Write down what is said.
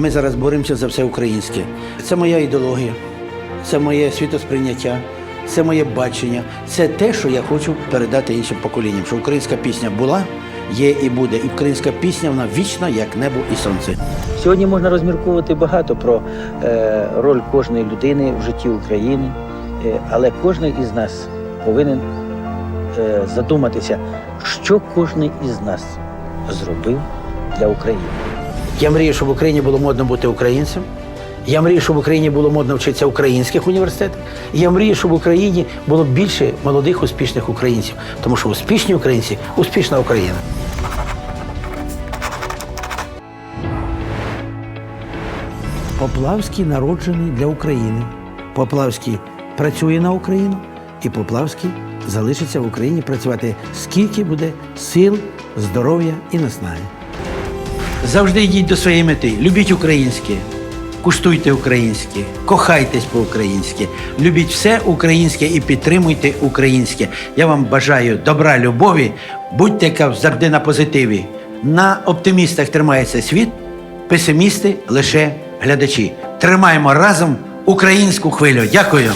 Ми зараз боремося за все українське. Це моя ідеологія, це моє світосприйняття, це моє бачення. Це те, що я хочу передати іншим поколінням. Що українська пісня була, є і буде. І українська пісня вона вічна, як небо і сонце. Сьогодні можна розмірковувати багато про е, роль кожної людини в житті України, е, але кожен із нас повинен е, задуматися, що кожен із нас зробив для України. Я мрію, щоб в Україні було модно бути українцем. Я мрію, щоб в Україні було модно вчитися в українських університетах. Я мрію, щоб в Україні було більше молодих успішних українців, тому що успішні українці успішна Україна. Поплавський народжений для України. Поплавський працює на Україну, і Поплавський залишиться в Україні працювати скільки буде сил, здоров'я і наснаги. Завжди йдіть до своєї мети. Любіть українське, куштуйте українське, кохайтесь по-українськи, любіть все українське і підтримуйте українське. Я вам бажаю добра, любові, будьте завжди на позитиві. На оптимістах тримається світ, песимісти лише глядачі. Тримаємо разом українську хвилю. Дякую.